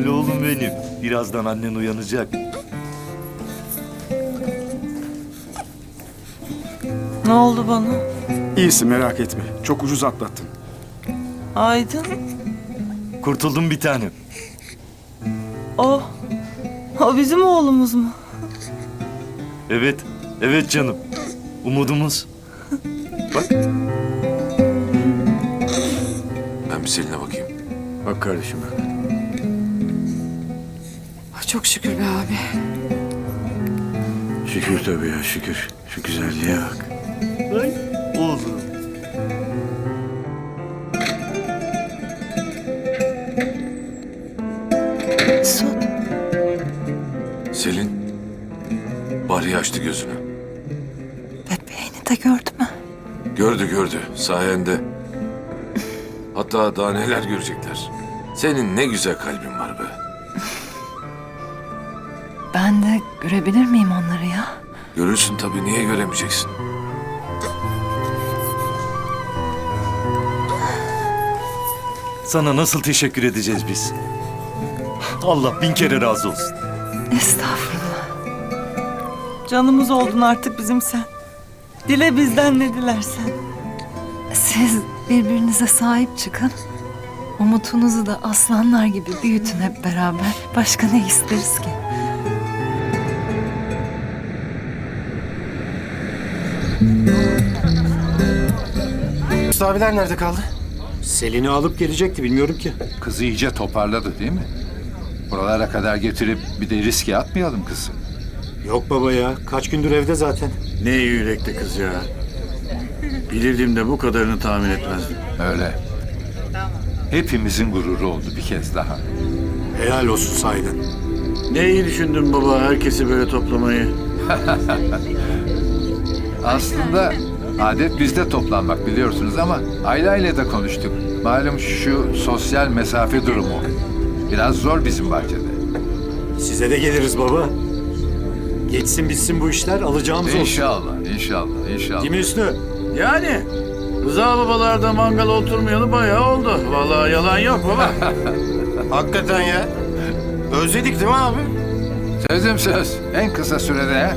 Güzel oğlum benim. Birazdan annen uyanacak. Ne oldu bana? İyisin merak etme. Çok ucuz atlattın. Aydın. Kurtuldum bir tanem. O. O bizim oğlumuz mu? Evet, evet canım. Umudumuz. Bak. Ben bir Selin'e bakayım. Bak kardeşim bak. Çok şükür be abi. Şükür tabii ya şükür. Şu güzelliğe bak. Ay, oğlum. Mesut. Selin. Bari açtı gözünü. Bebeğini de gördü mü? Gördü gördü sayende. Hatta daha neler görecekler. Senin ne güzel kalbin var be. Ben de görebilir miyim onları ya? Görürsün tabii niye göremeyeceksin? Sana nasıl teşekkür edeceğiz biz? Allah bin kere razı olsun. Estağfurullah. Canımız oldun artık bizim sen. Dile bizden ne dilersen. Siz birbirinize sahip çıkın. Umutunuzu da aslanlar gibi büyütün hep beraber. Başka ne isteriz ki? Abiler nerede kaldı? Selin'i alıp gelecekti bilmiyorum ki. Kızı iyice toparladı değil mi? Buralara kadar getirip bir de riske atmayalım kızı. Yok baba ya. Kaç gündür evde zaten. Ne iyi yürekli kız ya. Bilirdim de bu kadarını tahmin etmezdim. Öyle. Hepimizin gururu oldu bir kez daha. Helal olsun sahiden. Ne iyi düşündün baba herkesi böyle toplamayı. Aslında adet bizde toplanmak biliyorsunuz ama Ayla ile de konuştuk. Malum şu sosyal mesafe durumu. Biraz zor bizim bahçede. Size de geliriz baba. Geçsin bitsin bu işler alacağımız olsun. İnşallah, inşallah, inşallah. Değil mi Hüsnü? Yani Rıza babalarda mangal oturmayalı bayağı oldu. Vallahi yalan yok baba. Hakikaten ya. Özledik değil mi abi? Sözüm söz. En kısa sürede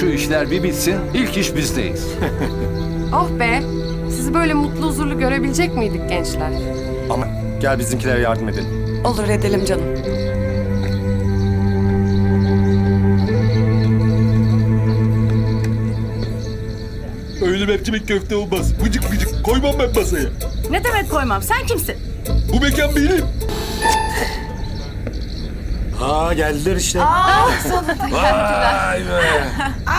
şu işler bir bitsin. İlk iş bizdeyiz. Oh be. Sizi böyle mutlu huzurlu görebilecek miydik gençler? Ama gel bizimkilere yardım edelim. Olur edelim canım. Öyle mercimek köfte olmaz. Vıcık vıcık koymam ben masaya. Ne demek koymam? Sen kimsin? Bu mekan benim. Aa geldiler işte. Vay be.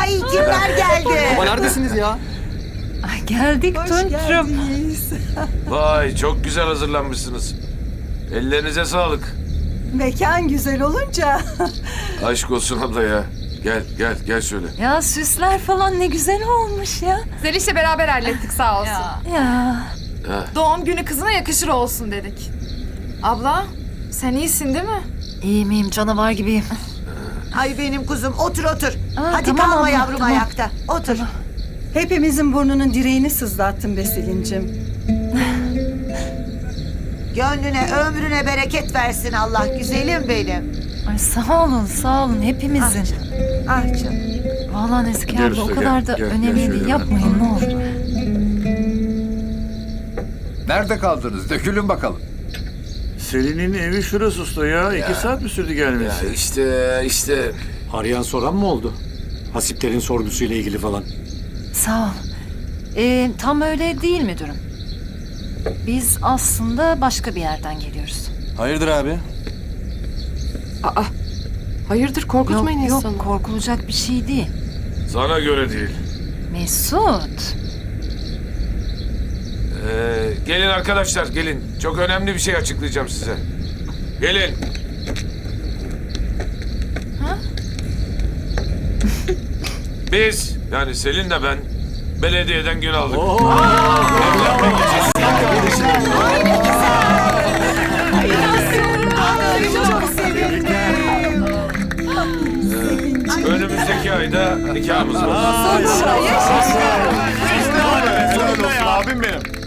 Ay kimler geldi? Baba neredesiniz ya? Ay geldik Tunç'um. Vay çok güzel hazırlanmışsınız. Ellerinize sağlık. Mekan güzel olunca. Aşk olsun abla ya. Gel gel gel şöyle. Ya süsler falan ne güzel olmuş ya. Zeliş'le beraber hallettik sağ olsun. Ya Doğum günü kızına yakışır olsun dedik. Abla sen iyisin değil mi? İyi miyim canavar gibiyim. Ay benim kuzum otur otur. Aa, Hadi tamam kalma abla, yavrum tamam. ayakta. Otur. Hepimizin burnunun direğini sızlattın be Selin'cim. Gönlüne, ömrüne bereket versin Allah güzelim benim. Ay sağ olun sağ olun hepimizin. Ah canım. Vallahi Nezike Gel abla o usta, kadar gel, da gel, gel önemli şöyle değil. ben. Yapmayın ne olur. Nerede kaldınız? Dökülün bakalım. Selin'in evi şurası usta ya. İki saat mi sürdü Ya gelmesi? işte işte. Arayan soran mı oldu? Hasiplerin sorgusuyla ilgili falan. Sağ ol. Ee, tam öyle değil müdürüm. Biz aslında başka bir yerden geliyoruz. Hayırdır abi? Aa. Hayırdır korkutmayın yok insanı. yok korkulacak bir şey değil. Sana göre değil. Mesut. Ee, gelin arkadaşlar gelin. Çok önemli bir şey açıklayacağım size. Gelin. Biz yani Selin de ben belediyeden gün aldık. Evlenmek için önümüzdeki ayda nikahımız var. Abim benim.